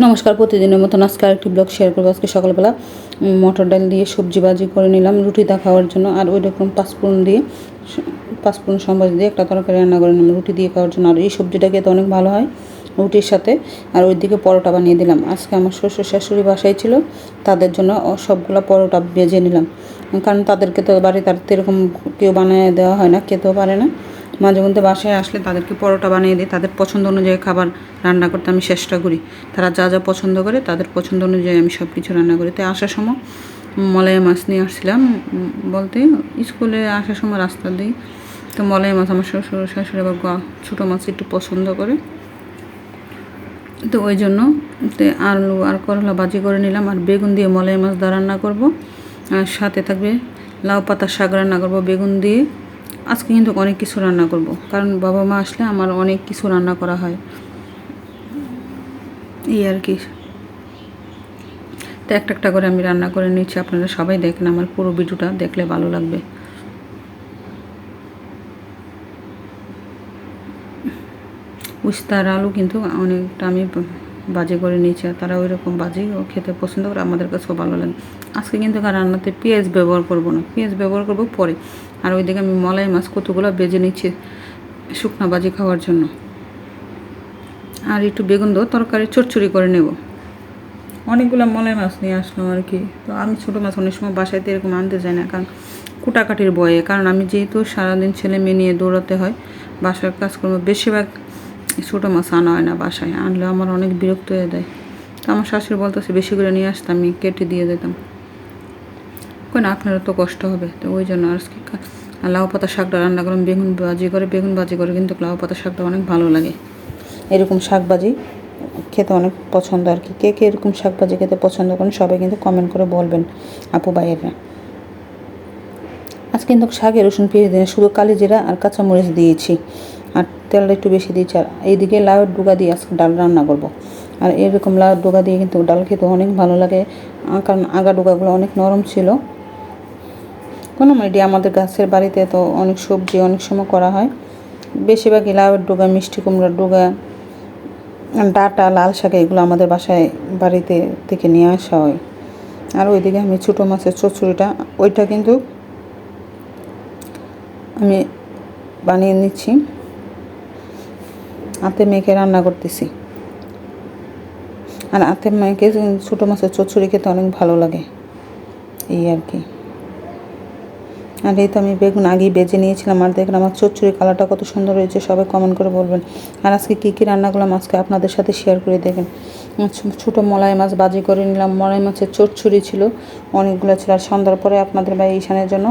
নমস্কার, প্রতিদিনের মতন আজকে আরেকটি ব্লগ শেয়ার করব। আজকে সকালবেলা মটর ডাল দিয়ে সবজি বাজি করে নিলাম রুটিটা খাওয়ার জন্য। আর ওই রকম পাঁচফোড়ন দিয়ে স- পাঁচফোড়ন সম্বাস দিয়ে একটা তরকারি রান্না করে নিলাম, রুটি দিয়ে খাওয়ার জন্য। আর এই সবজিটা খেতে অনেক ভালো হয় রুটির সাথে। আর ওই দিকে পরোটা বানিয়ে দিলাম। আজকে আমার শ্বশুর শাশুড়ি বাসায় ছিল, তাদের জন্য সবগুলো পরোটা বেজে নিলাম। কারণ তাদেরকে তো বাড়িতে আর এরকম কেউ বানিয়ে দেওয়া হয় না, খেতেও পারে না। মাঝে মধ্যে বাসায় আসলে তাদেরকে পরোটা বানিয়ে দিই, তাদের পছন্দ অনুযায়ী খাবার রান্না করতে আমি চেষ্টা করি। তারা যা যা পছন্দ করে তাদের পছন্দ অনুযায়ী আমি সব কিছু রান্না করি। তাই আসার সময় মলাই মাছ নিয়ে আসছিলাম, বলতে স্কুলে আসার সময় রাস্তা দিই। তো মলাই মাছ আমার শ্বশুর, শাশুড়ি গ- ছোটো মাছ একটু পছন্দ করে। তো ওই জন্য তে আলু আর করলা ভাজি করে নিলাম আর বেগুন দিয়ে মলাই মাছ দা রান্না করব। আর সাথে থাকবে লাউ পাতা শাক রান্না করব, বেগুন দিয়ে। আজকে কিন্তু অনেক কিছু রান্না করব। কারণ বাবা মা আসলে আমার অনেক কিছু রান্না করা হয়। এই আর কি। তো একটা একটা করে আমি রান্না করে নিচ্ছি। আপনারা সবাই দেখেন আমার পুরো ভিডিওটা, দেখলে ভালো লাগবে। উস্তার আলু কিন্তু অনেকটা আমি বাজে করে নিয়েছে তারা ওই রকম বাজি ও খেতে পছন্দ করে, আমাদের কাছেও ভালো লাগে। আজকে কিন্তু রান্নাতে পেঁয়াজ ব্যবহার করব না, পেঁয়াজ ব্যবহার করব পরে। আর ওইদিকে আমি মলাই মাছ, কতগুলো বেজে নিচ্ছি শুকনা বাজি খাওয়ার জন্য। আর একটু বেগুন দেবো তরকারি চচ্চড়ি করে নেব। অনেকগুলো মলাই মাছ নিয়ে আসলাম আর কি। তো আমি ছোটো মাছ অনেক সময় বাসাইতে এরকম আনতে চাই না, কারণ কুটাকাটির বয়ে কারণ আমি যেহেতু সারাদিন ছেলে মেয়ে নিয়ে দৌড়াতে হয়, বাসার কাজ করব বেশিরভাগ ছোটো মাছ আনা হয় না বাসায়, আনলে আমার অনেক বিরক্ত হয়ে দেয় তো আমার শাশুড়ি বলতেছে, বেশি করে নিয়ে আসতাম আমি কেটে দিয়ে দিতাম। কই না, আপনারও তো কষ্ট হবে, তো ওই জন্য আর কি লাউ পাতা শাকটা রান্না করলাম বেগুন ভাজি করে, বেগুন ভাজি করে কিন্তু লাউ পাতা শাকটা অনেক ভালো লাগে। এরকম শাক ভাজি খেতে অনেক পছন্দ আর কি। কে কে এরকম শাক ভাজি খেতে পছন্দ করেন, সবাই কিন্তু কমেন্ট করে বলবেন, আপু ভাইয়েরা। আজ কিন্তু শাকে রসুন পেঁয়াজ দিয়ে শুধু কালি জিরা আর কাঁচামরিচ দিয়েছি। তেলটা একটু বেশি দিয়েছি আর এইদিকে লাউয়ের ডুগা দিয়ে আজকে ডাল রান্না করব। আর এরকম লাউয়ের ডুগা দিয়ে কিন্তু ডাল খেতে অনেক ভালো লাগে। কারণ আগা ডুগাগুলো অনেক নরম ছিল। কোনো মিডিয়া আমাদের গাছের বাড়িতে তো অনেক সবজি অনেক সময় করা হয়। বেশিরভাগই লাউয়ের ডুগা, মিষ্টি কুমড়ার ডুগা, ডাটা, লাল শাক এগুলো আমাদের বাসায় বাড়িতে থেকে নিয়ে আসা হয়। আর ওইদিকে আমি ছোটো মাছের চচ্চড়িটা, ওইটা কিন্তু আমি বানিয়ে নিচ্ছি। হাতে মেখে রান্না করতেছি। আর হাতে মেখে ছোটো মাছের চচ্চড়ি খেতে অনেক ভালো লাগে। এই আর কি। আর এই তো আমি বেগুন আগেই বেজে নিয়েছিলাম, আর দেখলাম আমার চচ্চড়ি কালারটা কত সুন্দর হয়েছে, সবাই কমেন্ট করে বলবেন। আর আজকে কী কী রান্না করলাম আজকে আপনাদের সাথে শেয়ার করে দেখেন। ছোটো মলাই মাছ বাজি করে নিলাম, মলাই মাছের চচ্চড়ি ছিল, অনেকগুলো ছিল, আর সন্ধ্যার পরে আপনাদের ভাই ঈশানের জন্য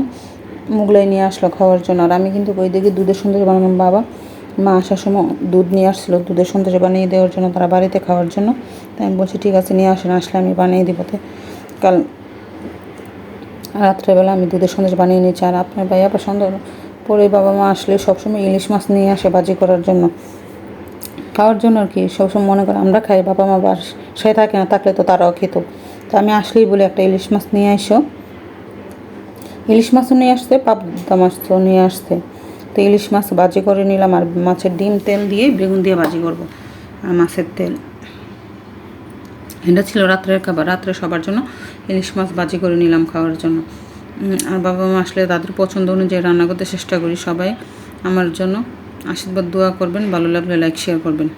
মুগলাই নিয়ে আসলো খাওয়ার জন্য। আর আমি কিন্তু ওই দিকে দুধের সুন্দর বানালাম, বাবা। মা আসার সময় দুধ নিয়ে আসছিল, দুধের সন্দেশ বানিয়ে দেওয়ার জন্য, তারা বাড়িতে খাওয়ার জন্য। তাই আমি বলছি, ঠিক আছে, নিয়ে আসেন, আসলে আমি বানিয়ে দিব কাল রাত্রেবেলা আমি দুধের সন্দেশ বানিয়ে নিয়েছি। আর আপনার ভাই আবার সন্ধ্যা পরে বাবা মা আসলে সবসময় ইলিশ মাছ নিয়ে আসে বাজি করার জন্য। খাওয়ার জন্য আর কি, সবসময় মনে করে আমরা খাই, বাবা মা বাসায় থাকে না থাকলে তো তারাও খেত। তো আমি আসলেই বলি, একটা ইলিশ মাছ নিয়ে আসো ইলিশ মাছও নিয়ে আসতে পাবদা মাছ তো নিয়ে আসতে তো ইলিশ মাছ বাজি করে নিলাম আর মাছের ডিম, তেল দিয়ে বেগুন দিয়ে বাজি করব আর মাছের তেল। এটা ছিল রাত্রের খাবার, রাত্রে সবার জন্য ইলিশ মাছ বাজি করে নিলাম খাওয়ার জন্য। আর বাবা মা আসলে তাদের পছন্দ অনুযায়ী রান্না করতে চেষ্টা করি সবাই। আমার জন্য আশীর্বাদ দোয়া করবেন, ভালো লাগলে লাইক শেয়ার করবেন।